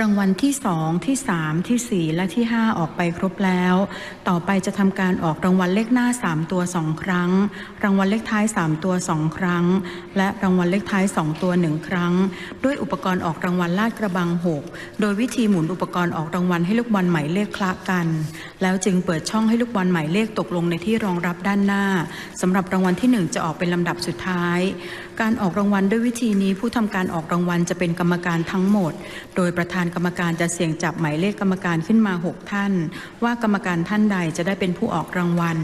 รางวัลที่สองที่สามที่สี่และที่ห้าออกไปครบแล้ว ต่อไปจะทำการออกรางวัลเลขหน้าสามตัวสองครั้ง รางวัลเลขท้ายสามตัวสองครั้ง และรางวัลเลขท้ายสองตัวหนึ่งครั้ง ด้วยอุปกรณ์ออกรางวัลลาดกระบังหกโดยวิธีหมุนอุปกรณ์ออกรางวัลให้ลูกบอลหมายเลขคละกัน แล้วจึงเปิดช่องให้ลูกบอลหมายเลขตกลงในที่รองรับด้านหน้าสำหรับรางวัลที่หนึ่งจะออกเป็นลำดับสุดท้าย การออกรางวัลด้วยวิธีนี้ผู้ทำการออกรางวัลจะเป็นกรรมการทั้งหมด โดยประธานกรรมการจะเสี่ยงจับหมายเลขกรรมการขึ้นมา 6 ท่าน ว่ากรรมการท่านใดจะได้เป็นผู้ออกรางวัล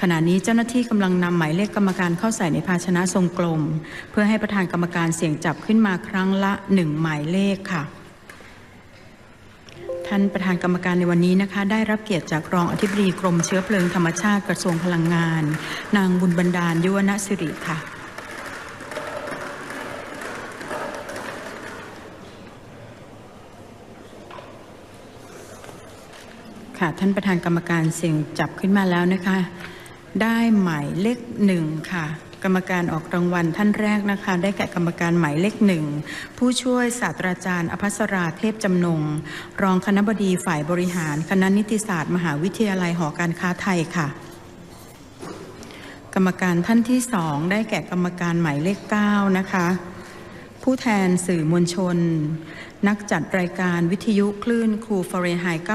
ขณะนี้เจ้าหน้าที่กำลังนำหมายเลขกรรมการเข้าใส่ในภาชนะทรงกลม เพื่อให้ประธานกรรมการเสี่ยงจับขึ้นมาครั้งละ 1 หมายเลขค่ะ ท่านประธานกรรมการในวันนี้นะคะ ได้รับเกียรติจากรองอธิบดีกรมเชื้อเพลิงธรรมชาติกระทรวงพลังงาน นางบุญบรรดาลยุวณสิริค่ะค่ะท่านประธานกรรมการเสียงจับขึ้นมาแล้วนะคะ ได้หมายเลขหนึ่งค่ะ กรรมการออกรางวัลท่านแรกนะคะ ได้แก่กรรมการหมายเลขหนึ่งผู้ช่วยศาสตราจารย์อภัสราเทพจำนง รองคณบดีฝ่ายบริหาร คณะนิติศาสตร์ มหาวิทยาลัยหอการค้าไทยค่ะ กรรมการท่านที่สองได้แก่กรรมการหมายเลขเก้านะคะ ผู้แทนสื่อมวลชนนักจัดรายการวิทยุคลื่นครูฟอเรนไฮต์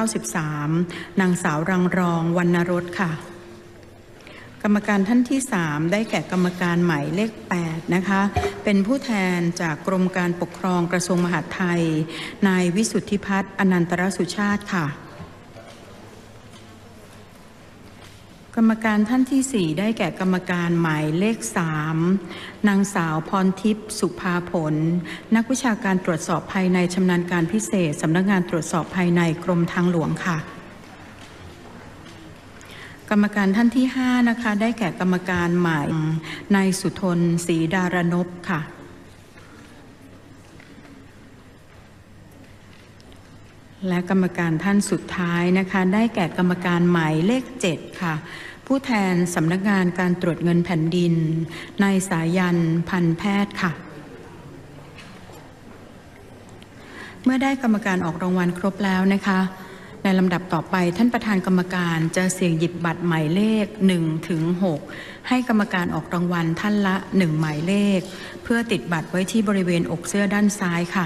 93 นางสาวรังรองวรรณรสค่ะ กรรมการท่านที่ 3 ได้แก่กรรมการหมายเลข 8 นะคะ เป็นผู้แทนจากกรมการปกครองกระทรวงมหาดไทย นายวิสุทธิพัฒน์อนันตรสุชาติค่ะ กรรมการท่านที่ 4 ได้แก่กรรมการหมายเลข 3 นางสาวพรทิพย์สุภาผล นักวิชาการตรวจสอบภายในชำนาญการพิเศษสำนักงานตรวจสอบภายในกรมทางหลวงค่ะ กรรมการท่านที่ 5 นะคะ ได้แก่กรรมการหมายนายสุทนศรีดารนพค่ะ และกรรมการท่านสุดท้ายนะคะ ได้แก่กรรมการหมายเลข 7 ค่ะ ผู้แทนสำนักงานการตรวจเงินแผ่นดินนายสายันพันแพทย์ค่ะเมื่อได้กรรมการออกรางวัลครบแล้วนะคะ ในลำดับต่อไปท่านประธานกรรมการจะเสี่ยงหยิบบัตรหมายเลข1ถึง6ให้กรรมการออกรางวัลท่านละ 1 หมายเลข เพื่อติดบัตรไว้ที่บริเวณอกเสื้อด้านซ้ายค่ะ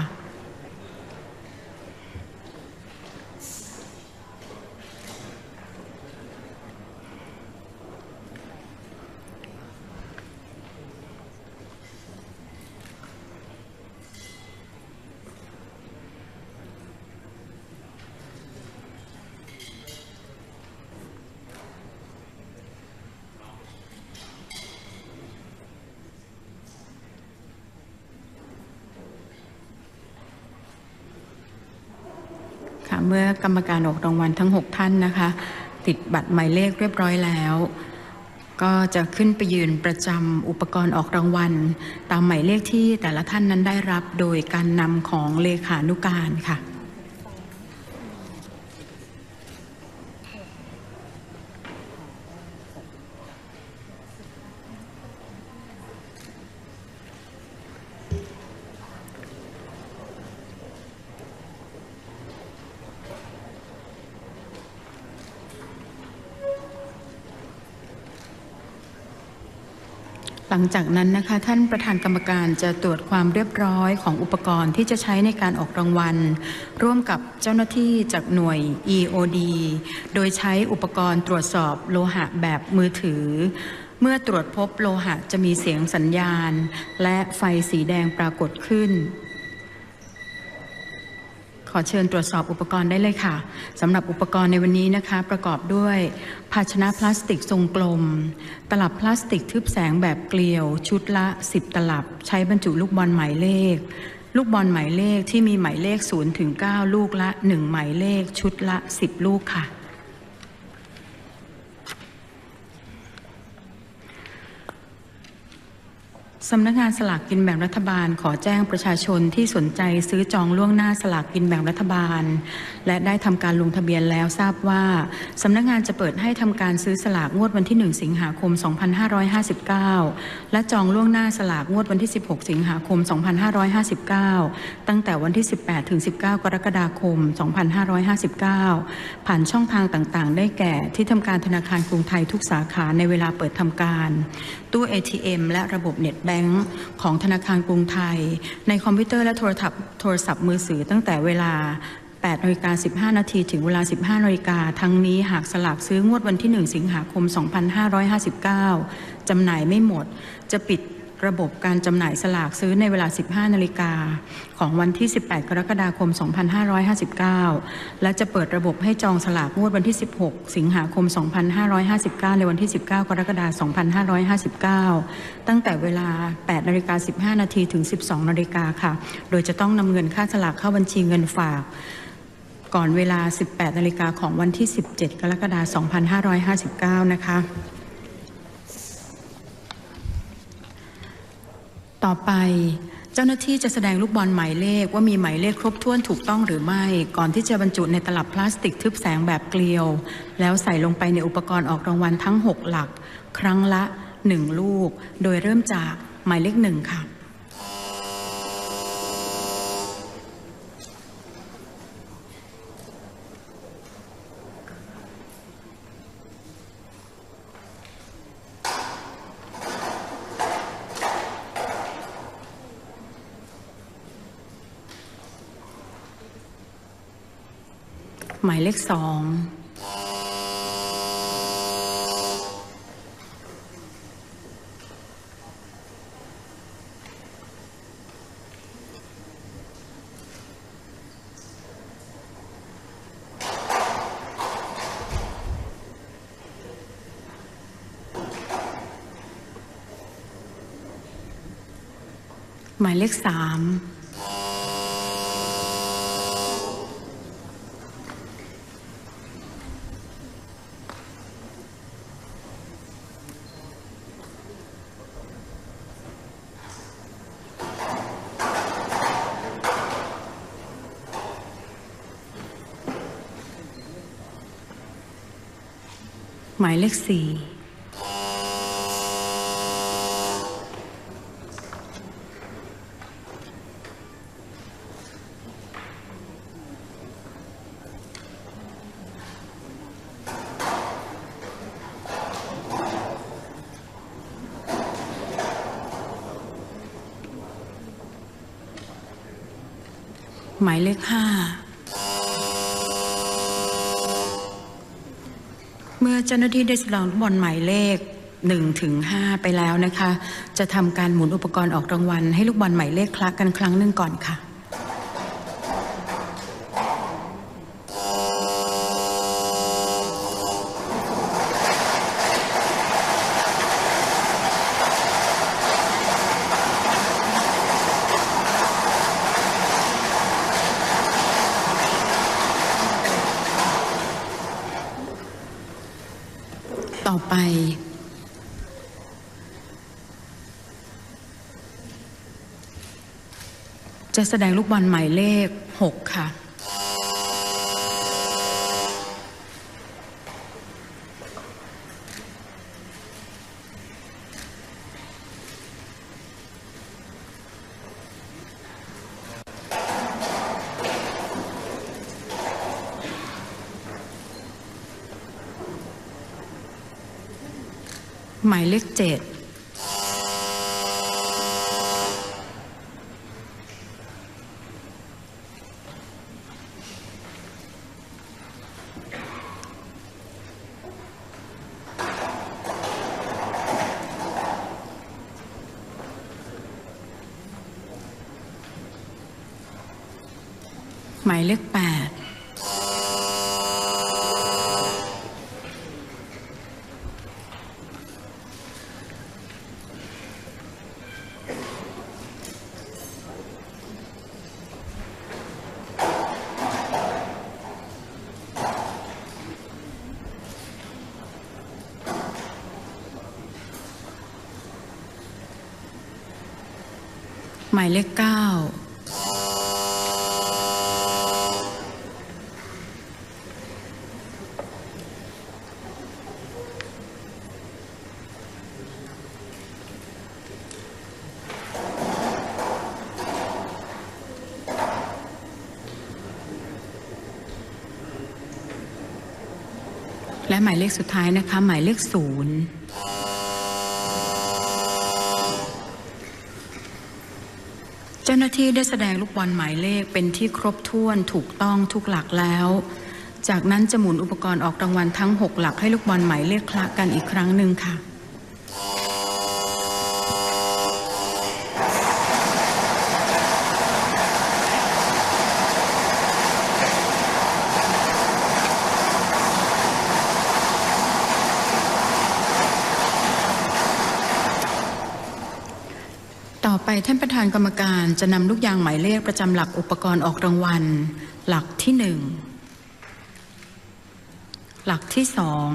กรรมการออกรางวัลทั้ง 6 ท่านนะคะ ติดบัตรหมายเลขเรียบร้อยแล้ว ก็จะขึ้นไปยืนประจำอุปกรณ์ออกรางวัล ตามหมายเลขที่แต่ละท่านนั้นได้รับโดยการนำของเลขานุการค่ะ หลังจากนั้นนะคะท่านประธานกรรมการจะตรวจความเรียบร้อยของอุปกรณ์ที่จะใช้ในการออกรางวัล ร่วมกับเจ้าหน้าที่จากหน่วย EOD โดยใช้อุปกรณ์ตรวจสอบโลหะแบบมือถือ เมื่อตรวจพบโลหะจะมีเสียงสัญญาณ และไฟสีแดงปรากฏขึ้น ขอเชิญตรวจสอบอุปกรณ์ได้เลยค่ะสำหรับอุปกรณ์ในวันนี้นะคะ ประกอบด้วยภาชนะพลาสติกทรงกลม ตลับพลาสติกทึบแสงแบบเกลียว ชุดละ 10 ตลับ ใช้บรรจุลูกบอลหมายเลข ลูกบอลหมายเลขที่มีหมายเลข0ถึง9ลูกละ 1 หมายเลข ชุดละ 10 ลูกค่ะ สำนักงานสลากกินแบ่งรัฐบาลขอแจ้งประชาชนที่สนใจซื้อจองล่วงหน้าสลากกินแบ่งรัฐบาลและได้ทำการลงทะเบียนแล้วทราบว่าสำนักงานจะเปิดให้ทำการซื้อสลากงวดวันที่ 1 สิงหาคม 2559 และจองล่วงหน้าสลากงวดวันที่ 16 สิงหาคม 2559 ตั้งแต่วันที่ 18 ถึง 19 กรกฎาคม 2559 ผ่านช่องทางต่างๆ ได้แก่ที่ทำการธนาคารกรุงไทยทุกสาขาในเวลาเปิดทำการ ตู้ ATM และระบบเน็ตแบงก์ของธนาคารกรุงไทย ในคอมพิวเตอร์และโทรศัพท์โทรศัพท์มือถือตั้งแต่เวลา 8นาฬิกา15 นาทีถึงเวลา 15นาฬิกาทั้งนี้หากสลากซื้องวดวันที่ 1 สิงหาคม 2559 จำหน่ายไม่หมด จะปิดระบบการจำหน่ายสลากซื้อในเวลา 15 นาฬิกา ของวันที่ 18 กรกฎาคม 2559 และจะเปิดระบบให้จองสลากงวดวันที่ 16 สิงหาคม 2559 ในวันที่ 19 กรกฎาคม 2559 ตั้งแต่เวลา 8 นาฬิกา 15 นาทีถึง 12 นาฬิกาค่ะ โดยจะต้องนำเงินค่าสลากเข้าบัญชีเงินฝาก ก่อนเวลา 18นาฬิกาของวันที่ 17 กรกฎาคม 2559 นะคะ ต่อไปเจ้าหน้าที่จะแสดงลูกบอลหมายเลขว่ามีหมายเลขครบถ้วนถูกต้องหรือไม่ ก่อนที่จะบรรจุในตลับพลาสติกทึบแสงแบบเกลียว แล้วใส่ลงไปในอุปกรณ์ออกรางวัลทั้ง 6 หลัก ครั้งละ 1 ลูก โดยเริ่มจากหมายเลขหนึ่งค่ะ หมายเลขสองหมายเลขสาม หมายเลขสี่หมายเลขห้า เมื่อเจ้าหน้าที่ได้สลองลูกบอลหมายเลข1ถึง5ไปแล้วนะคะ จะทำการหมุนอุปกรณ์ออกรางวัล ให้ลูกบอลหมายเลขคลักกันครั้งหนึ่งก่อนค่ะ ต่อไป จะแสดงลูกบอลหมายเลข 6 ค่ะ หมายเลข 7 หมายเลข8หหมายเลขเก้า และหมายเลขสุดท้ายนะคะ หมายเลขศูนย์เจ้าหน้าที่ได้แสดงลูกบอลหมายเลขเป็นที่ครบถ้วนถูกต้องทุกหลักแล้ว จากนั้นจะหมุนอุปกรณ์ออกรางวัลทั้ง 6 หลักให้ลูกบอลหมายเลขคละกันอีกครั้งหนึ่งค่ะ ท่านประธานกรรมการจะนำลูกยางหมายเลขประจำหลักอุปกรณ์ออกรางวัล หลักที่หนึ่งหลักที่สอง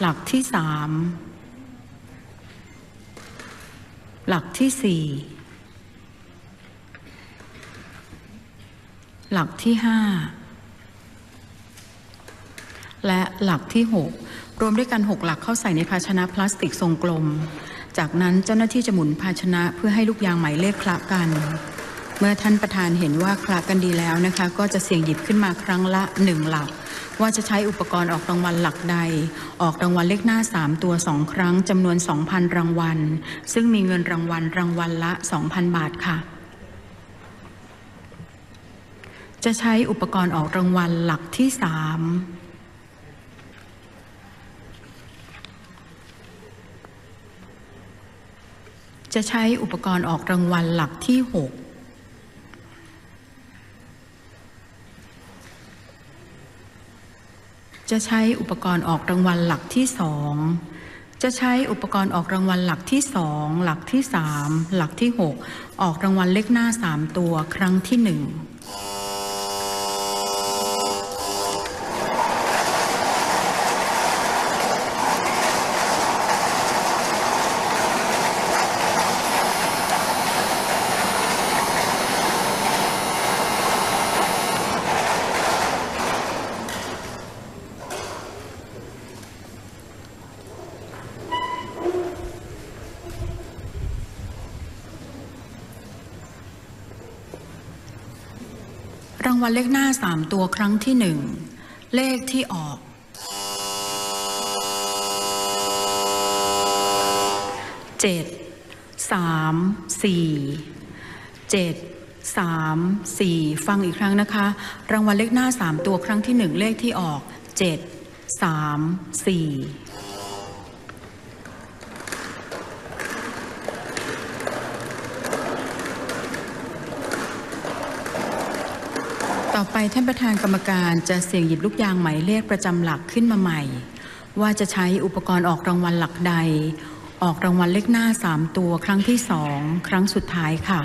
หลักที่สามหลักที่สี่หลักที่ห้าและหลักที่6รวมด้วยกัน6หลักเข้าใส่ในภาชนะพลาสติกทรงกลม จากนั้นเจ้าหน้าที่จะหมุนภาชนะเพื่อให้ลูกยางหมายเลขคละกัน เมื่อท่านประธานเห็นว่าคละกันดีแล้วนะคะ ก็จะเสี่ยงหยิบขึ้นมาครั้งละ1หลัก ว่าจะใช้อุปกรณ์ออกรางวัลหลักใด ออกรางวัลเลขหน้า 3 ตัว 2 ครั้งจำนวน 2,000 รางวัล ซึ่งมีเงินรางวัลรางวัลละ 2,000 บาทค่ะจะใช้อุปกรณ์ออกรางวัลหลักที่ 3 จะใช้อุปกรณ์ออกรางวัลหลักที่ 6จะใช้อุปกรณ์ออกรางวัลหลักที่สอง จะใช้อุปกรณ์ออกรางวัลหลักที่สอง หลักที่สาม หลักที่หก ออกรางวัลเลขหน้าสามตัวครั้งที่หนึ่ง วัลเลขหน้าสามตัวครั้งที่หนึ่งเลขที่ออก เจ็ดสามสี่เจ็ดสามสี่ฟังอีกครั้งนะคะ รางวัลเลขหน้าสามตัวครั้งที่หนึ่งเลขที่ออกเจ็ดสามสี่ ต่อไปท่านประธานกรรมการจะเสี่ยงหยิบลูกยางหมายเลขประจำหลักขึ้นมาใหม่ ว่าจะใช้อุปกรณ์ออกรางวัลหลักใด ออกรางวัลเลขหน้า 3 ตัวครั้งที่2ครั้งสุดท้ายค่ะ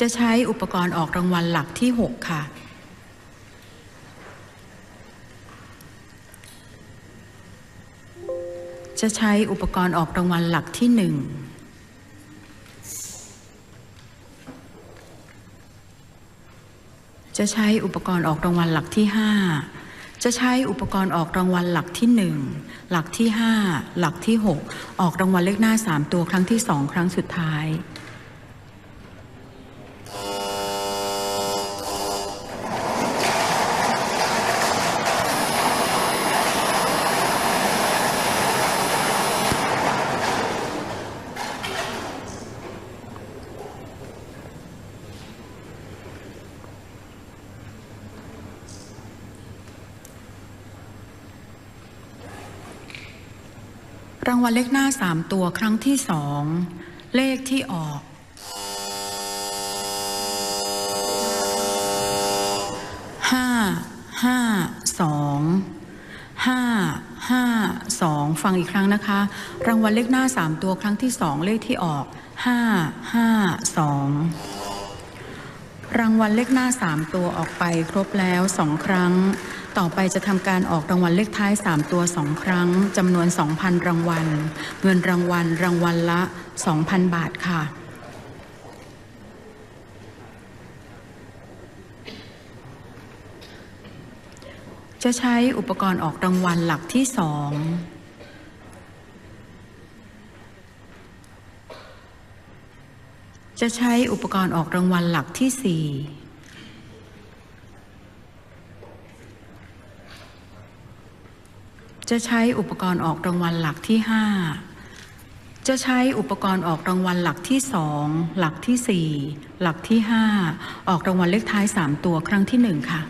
จะใช้อุปกรณ์ออกรางวัลหลักที่ 6 ค่ะ จะใช้อุปกรณ์ออกรางวัลหลักที่ 1 จะใช้อุปกรณ์ออกรางวัลหลักที่ 5 จะใช้อุปกรณ์ออกรางวัลหลักที่ 1 หลักที่ 5 หลักที่ 6 ออกรางวัลเลขหน้า 3 ตัวครั้งที่ 2 ครั้งสุดท้าย วัลเลขหน้า3ตัวครั้งที่2เลขที่ออกห้าห้าสองห้าห้าสองฟังอีกครั้งนะคะ รางวัลเลขหน้า3ตัวครั้งที่2เลขที่ออกห้าห้าสองรางวัลเลขหน้า3ตัวออกไปครบแล้ว2ครั้ง ต่อไปจะทำการออกรางวัลเลขท้าย 3 ตัว 2 ครั้งจำนวน 2,000 รางวัล เงินรางวัล รางวัลละ 2,000 บาทค่ะ จะใช้อุปกรณ์ออกรางวัลหลักที่สองจะใช้อุปกรณ์ออกรางวัลหลักที่สี่ จะใช้อุปกรณ์ออกรางวัลหลักที่ห้าจะใช้อุปกรณ์ออกรางวัลหลักที่สองหลักที่สี่หลักที่ห้าออกรางวัลเลขท้ายสามตัวครั้งที่หนึ่งค่ะ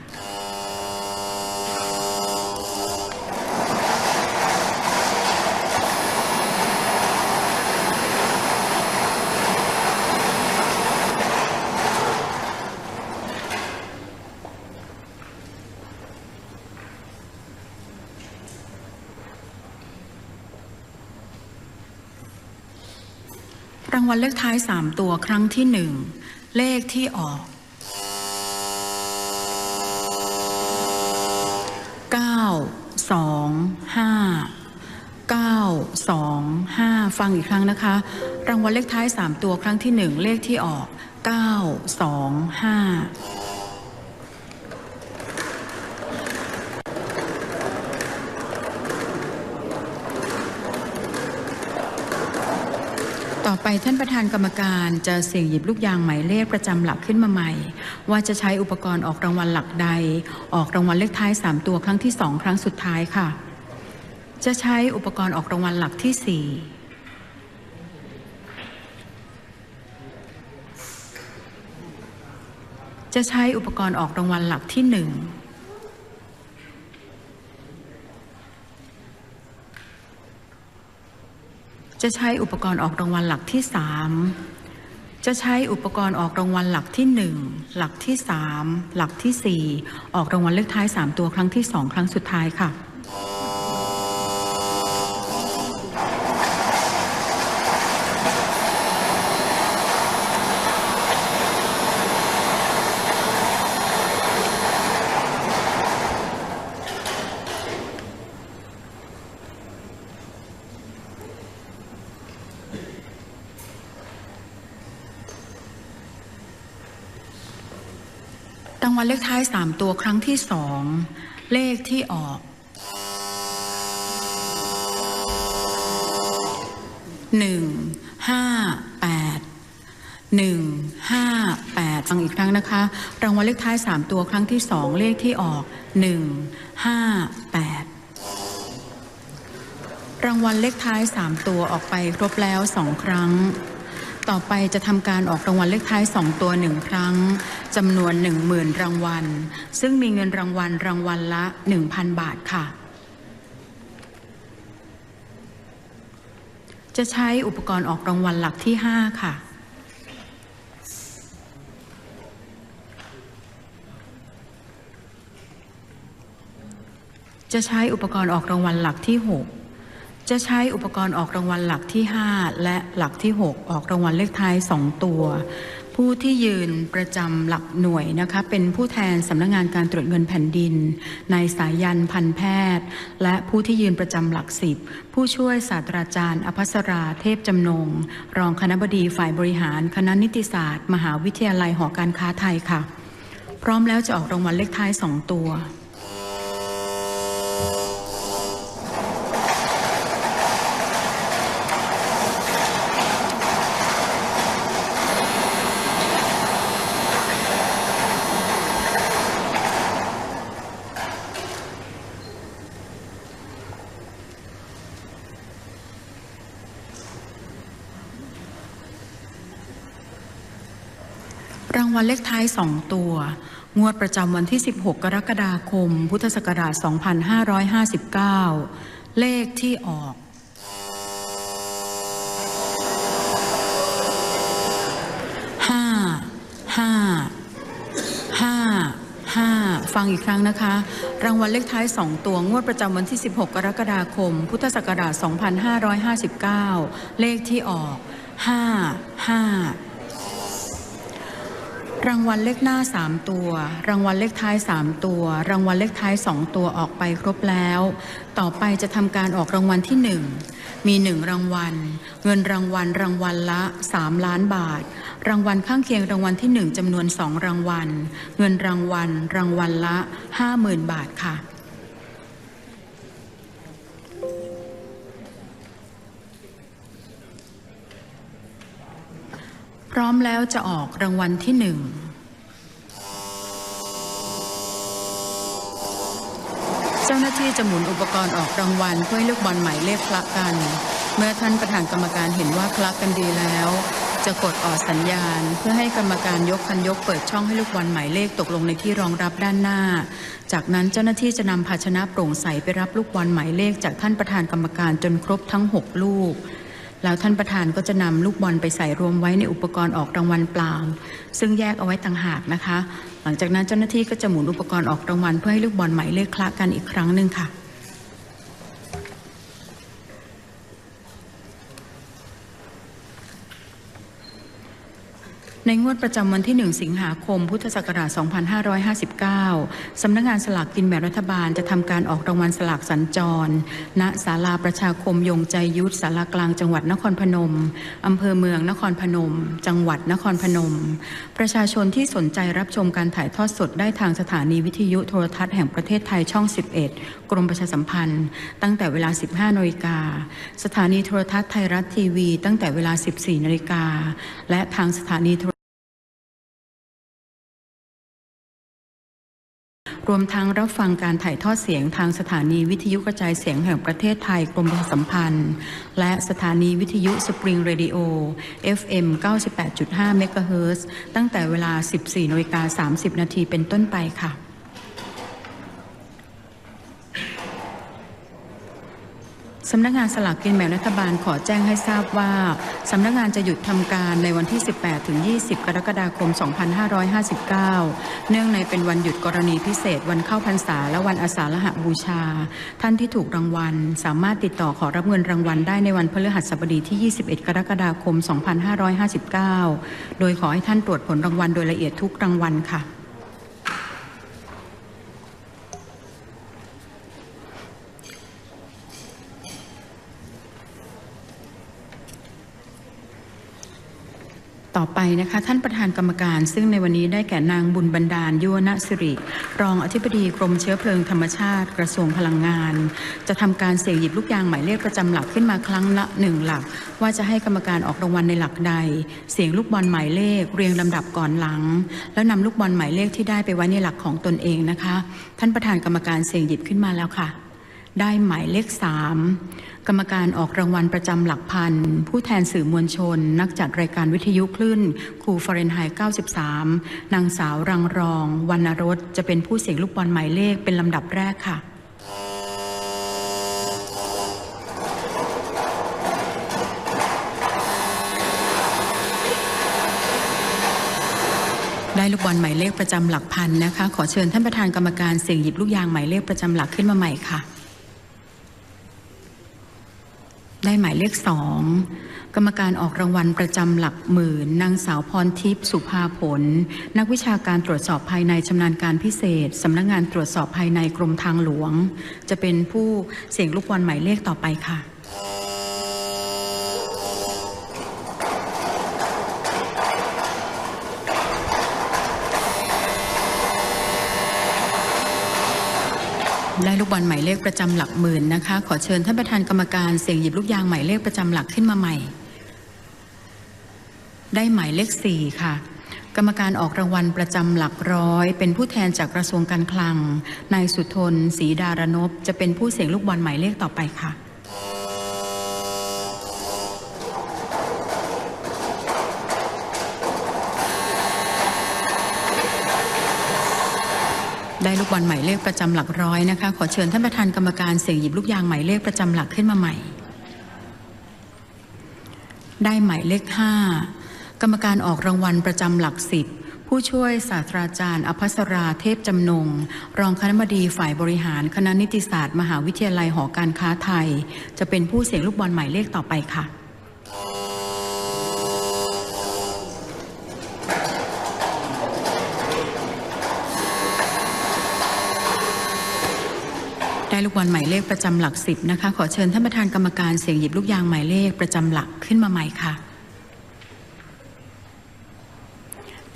รางวัลเลขท้ายสามตัวครั้งที่หนึ่งเลขที่ออกเก้าสองห้าเก้าสองห้าฟังอีกครั้งนะคะ รางวัลเลขท้าย3ตัวครั้งที่หนึ่งเลขที่ออกเก้าสองห้า ต่อไปท่านประธานกรรมการจะเสี่ยงหยิบลูกยางหมายเลขประจำหลักขึ้นมาใหม่ ว่าจะใช้อุปกรณ์ออกรางวัลหลักใด ออกรางวัลเลขท้าย 3 ตัวครั้งที่ 2 ครั้งสุดท้ายค่ะ จะใช้อุปกรณ์ออกรางวัลหลักที่ 4จะใช้อุปกรณ์ออกรางวัลหลักที่1 จะใช้อุปกรณ์ออกรางวัลหลักที่สามจะใช้อุปกรณ์ออกรางวัลหลักที่หนึ่งหลักที่สามหลักที่สี่ออกรางวัลเลขท้ายสามตัวครั้งที่สองครั้งสุดท้ายค่ะ วัลเลขท้าย3ตัวครั้งที่2เลขที่ออกหนึ่งห้าแปดหนึ่งห้าแปดฟังอีกครั้งนะคะ รางวัลเลขท้าย3ตัวครั้งที่2เลขที่ออกหนึ่งห้าแปดรางวัลเลขท้าย3ตัวออกไปครบแล้ว2ครั้ง ต่อไปจะทำการออกรางวัลเลขท้าย 2 ตัว 1 ครั้งจำนวน 10,000 รางวัล ซึ่งมีเงินรางวัลรางวัลละ 1,000 บาทค่ะ จะใช้อุปกรณ์ออกรางวัลหลักที่ 5 ค่ะจะใช้อุปกรณ์ออกรางวัลหลักที่ 6 จะใช้อุปกรณ์ออกรางวัลหลักที่ 5 และหลักที่ 6 ออกรางวัลเลขท้าย 2 ตัว ผู้ที่ยืนประจำหลักหน่วยนะคะเป็นผู้แทนสำนักงงานการตรวจเงินแผ่นดินนายสายันพันแพทย์ และผู้ที่ยืนประจำหลักสิบผู้ช่วยศาสตราจารย์ อภัสราเทพจำนง รองคณบดีฝ่ายบริหาร คณะนิติศาสตร์ มหาวิทยาลัยหอการค้าไทยค่ะ พร้อมแล้วจะออกรางวัลเลขท้าย 2 ตัว รางวัลเลขท้าย 2 ตัว งวดประจำวันที่ 16 กรกฎาคม พุทธศักราช 2559 เลขที่ออก ห้า ห้า ห้า ห้า ฟังอีกครั้งนะคะ รางวัลเลขท้าย 2 ตัว งวดประจำวันที่ 16 กรกฎาคม พุทธศักราช 2559 เลขที่ออก ห้า ห้า รางวัลเลขหน้า 3 ตัว รางวัลเลขท้าย 3 ตัว รางวัลเลขท้าย 2 ตัวออกไปครบแล้ว ต่อไปจะทำการออกรางวัลที่ 1 มี 1 รางวัล เงินรางวัลรางวัลละ 3 ล้านบาท รางวัลข้างเคียงรางวัลที่ 1จำนวน 2 รางวัล เงินรางวัลรางวัลละ 50,000 บาทค่ะ ร้อมแล้วจะออกรางวัลที่หนึ่งเจ้าหน้าที่จะหมุนอุปกรณ์ออกรางวัลเพื่อให้ลูกบอลหมายเลขคละกัน เมื่อท่านประธานกรรมการเห็นว่าคละกันดีแล้ว จะกดออกสัญญาณ เพื่อให้กรรมการยกคันยกเปิดช่องให้ลูกบอลหมายเลขตกลงในที่รองรับด้านหน้า จากนั้นเจ้าหน้าที่จะนำภาชนะโปร่งใสไปรับลูกบอลหมายเลขจากท่านประธานกรรมการจนครบทั้ง 6 ลูก แล้วท่านประธานก็จะนำลูกบอลไปใส่รวมไว้ในอุปกรณ์ออกรางวัลเปล่า ซึ่งแยกเอาไว้ต่างหากนะคะ หลังจากนั้นเจ้าหน้าที่ก็จะหมุนอุปกรณ์ออกรางวัลเพื่อให้ลูกบอลหมายเลขคละกันอีกครั้งหนึ่งค่ะ ในงวดประจำวันที่ 1 สิงหาคม พุทธศักราช 2559 สำนักงานสลากกินแบ่งรัฐบาลจะทำการออกรางวัลสลากสัญจร ณ ศาลาประชาคมยงใจยุทธศาลากลางจังหวัดนครพนม อำเภอเมืองนครพนม จังหวัดนครพนม ประชาชนที่สนใจรับชมการถ่ายทอดสดได้ทางสถานีวิทยุโทรทัศน์แห่งประเทศไทยช่อง 11 กรมประชาสัมพันธ์ ตั้งแต่เวลา 15นาฬิกา สถานีโทรทัศน์ไทยรัฐทีวี ตั้งแต่เวลา 14นาฬิกา และทางสถานีโทร รวมทั้งรับฟังการถ่ายทอดเสียงทางสถานีวิทยุกระจายเสียงแห่งประเทศไทยกรมประชาสัมพันธ์ และสถานีวิทยุสปริงเรดิโอ FM 98.5 เมกะเฮิรตซ์ตั้งแต่เวลา 14นาฬิกา30 นาทีเป็นต้นไปค่ะ สำนักงานสลากกินแบ่งรัฐบาลขอแจ้งให้ทราบว่า สำนักงานจะหยุดทำการในวันที่ 18 ถึง 20 กรกฎาคม 2559 เนื่องในเป็นวันหยุดกรณีพิเศษ วันเข้าพรรษาและวันอาสาฬหบูชา ท่านที่ถูกรางวัล สามารถติดต่อขอรับเงินรางวัลได้ในวันพฤหัสบดีที่ 21 กรกฎาคม 2559 โดยขอให้ท่านตรวจผลรางวัลโดยละเอียดทุกรางวัลค่ะ ต่อไปนะคะท่านประธานกรรมการ ซึ่งในวันนี้ได้แก่นางบุญบรรดาลยุวณสิริ รองอธิบดีกรมเชื้อเพลิงธรรมชาติกระทรวงพลังงาน จะทำการเสี่ยงหยิบลูกยางหมายเลขประจำหลักขึ้นมาครั้งละหนึ่งหลัก ว่าจะให้กรรมการออกรางวัลในหลักใด เสี่ยงลูกบอลหมายเลข เรียงลำดับก่อนหลัง แล้วนำลูกบอลหมายเลขที่ได้ไปไว้ในหลักของตนเองนะคะ ท่านประธานกรรมการเสี่ยงหยิบขึ้นมาแล้วค่ะ ได้หมายเลขสามกรรมการออกรางวัลประจำหลักพัน ผู้แทนสื่อมวลชน นักจัดรายการวิทยุคลื่น ครูฟาเรนไฮต์93 นางสาวรังรอง วรรณรสจะเป็นผู้เสียงลูกบอลหมายเลขเป็นลำดับแรกค่ะได้ลูกบอลหมายเลขประจำหลักพันนะคะ ขอเชิญท่านประธานกรรมการเสี่ยงหยิบลูกยางหมายเลขประจำหลักขึ้นมาใหม่ค่ะ ได้หมายเลขสองกรรมการออกรางวัลประจำหลักหมื่นนางสาวพรทิพย์สุภาผล นักวิชาการตรวจสอบภายในชำนาญการพิเศษสำนักงานตรวจสอบภายในกรมทางหลวง จะเป็นผู้เสี่ยงลูกบอลหมายเลขต่อไปค่ะ ได้ลูกบอลหมายเลขประจำหลักหมื่นนะคะ ขอเชิญท่านประธานกรรมการเสี่ยงหยิบลูกยางหมายเลขประจำหลักขึ้นมาใหม่ ได้หมายเลขสี่ค่ะ กรรมการออกรางวัลประจำหลักร้อย เป็นผู้แทนจากกระทรวงการคลังนายสุทนศรีดารนพจะเป็นผู้เสี่ยงลูกบอลหมายเลขต่อไปค่ะ ได้ลูกบอลหมายเลขประจำหลักร้อยนะคะ ขอเชิญท่านประธานกรรมการเสี่ยงหยิบลูกยางหมายเลขประจำหลักขึ้นมาใหม่ ได้หมายเลขห้ากรรมการออกรางวัลประจำหลักสิบผู้ช่วยศาสตราจารย์ อภัสราเทพจำนง รองคณบดีฝ่ายบริหารคณะนิติศาสตร์ มหาวิทยาลัยหอการค้าไทย จะเป็นผู้เสี่ยงลูกบอลหมายเลขต่อไปค่ะ ไได้ลูกบอลหมายเลขประจำหลักสิบนะคะ ขอเชิญท่านประธานกรรมการเสียงหยิบลูกยางหมายเลขประจำหลักขึ้นมาใหม่ค่ะ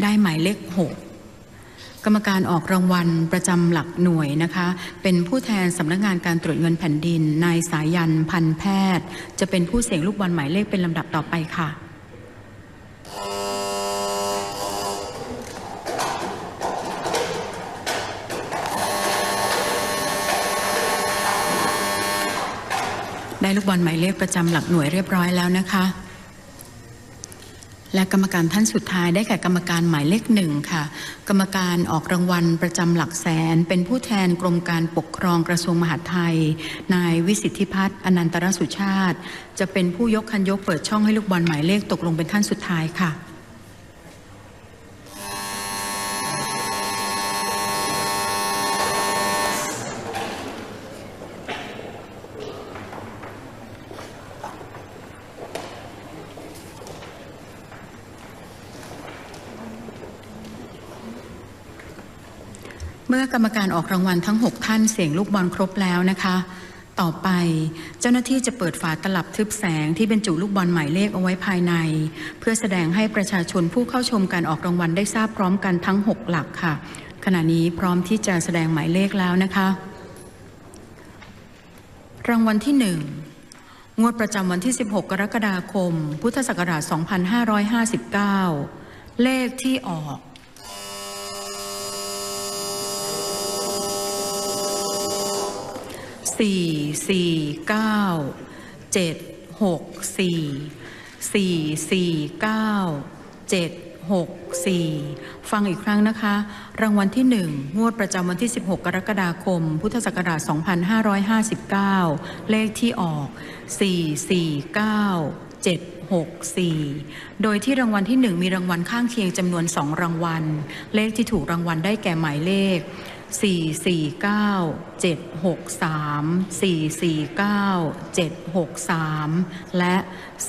ได้หมายเลขหกกรรมการออกรางวัลประจำหลักหน่วยนะคะ เป็นผู้แทนสำนักงานการตรวจเงินแผ่นดิน นายสายันพันแพทย์ จะเป็นผู้เสี่ยงลูกบอลหมายเลขเป็นลำดับต่อไปค่ะ ได้ลูกบอลหมายเลขประจำหลักหน่วยเรียบร้อยแล้วนะคะ และกรรมการท่านสุดท้ายได้แก่กรรมการหมายเลขหนึ่งค่ะ กรรมการออกรางวัลประจำหลักแสน เป็นผู้แทนกรมการปกครองกระทรวงมหาดไทย นายวิสิทธิพัฒน์อนันตรสุชาติ จะเป็นผู้ยกคันยกเปิดช่องให้ลูกบอลหมายเลขตกลงเป็นท่านสุดท้ายค่ะ กรรมการออกรางวัลทั้ง 6 ท่านเสียงลูกบอลครบแล้วนะคะ ต่อไปเจ้าหน้าที่จะเปิดฝาตลับทึบแสงที่บรรจุลูกบอลหมายเลขเอาไว้ภายใน เพื่อแสดงให้ประชาชนผู้เข้าชมการออกรางวัลได้ทราบพร้อมกันทั้ง 6 หลักค่ะ ขณะนี้พร้อมที่จะแสดงหมายเลขแล้วนะคะ รางวัลที่ 1งวดประจำวันที่ 16 กรกฎาคม พุทธศักราช 2559 เลขที่ออก สี่สี่เก้าเจ็ดหกสี่สี่สี่เก้าเจ็ดหกสี่ฟังอีกครั้งนะคะ รางวัลที่หนึ่งงวดประจำวันที่ 16 กรกฎาคม พุทธศักราช 2559 เลขที่ออก 449 764 โดยที่รางวัลที่ 1 มีรางวัลข้างเคียงจำนวน 2 รางวัล เลขที่ถูกรางวัลได้แก่หมายเลข 449 763 449 763 และ 449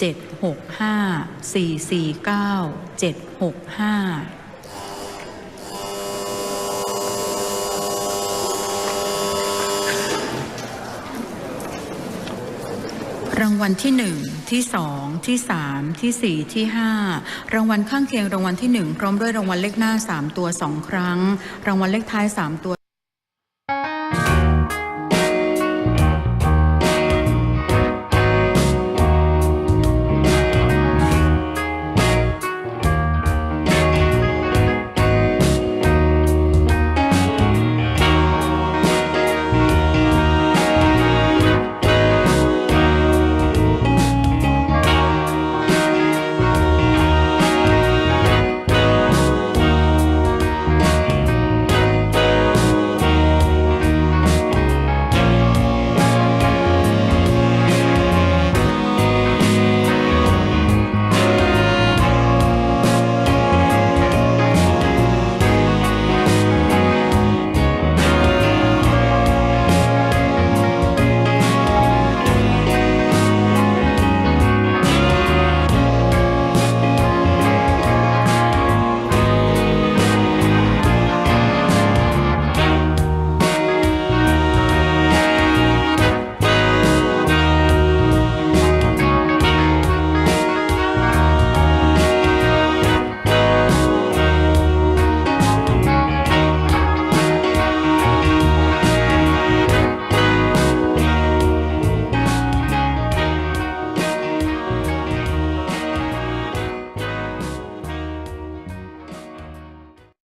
765 449 765รางวัลที่หนึ่งที่สอง ที่สามที่สี่ที่ห้ารางวัลข้างเคียงรางวัลที่หนึ่งพร้อมด้วยรางวัลเลขหน้าสามตัวสองครั้ง รางวัลเลขท้ายสามตัว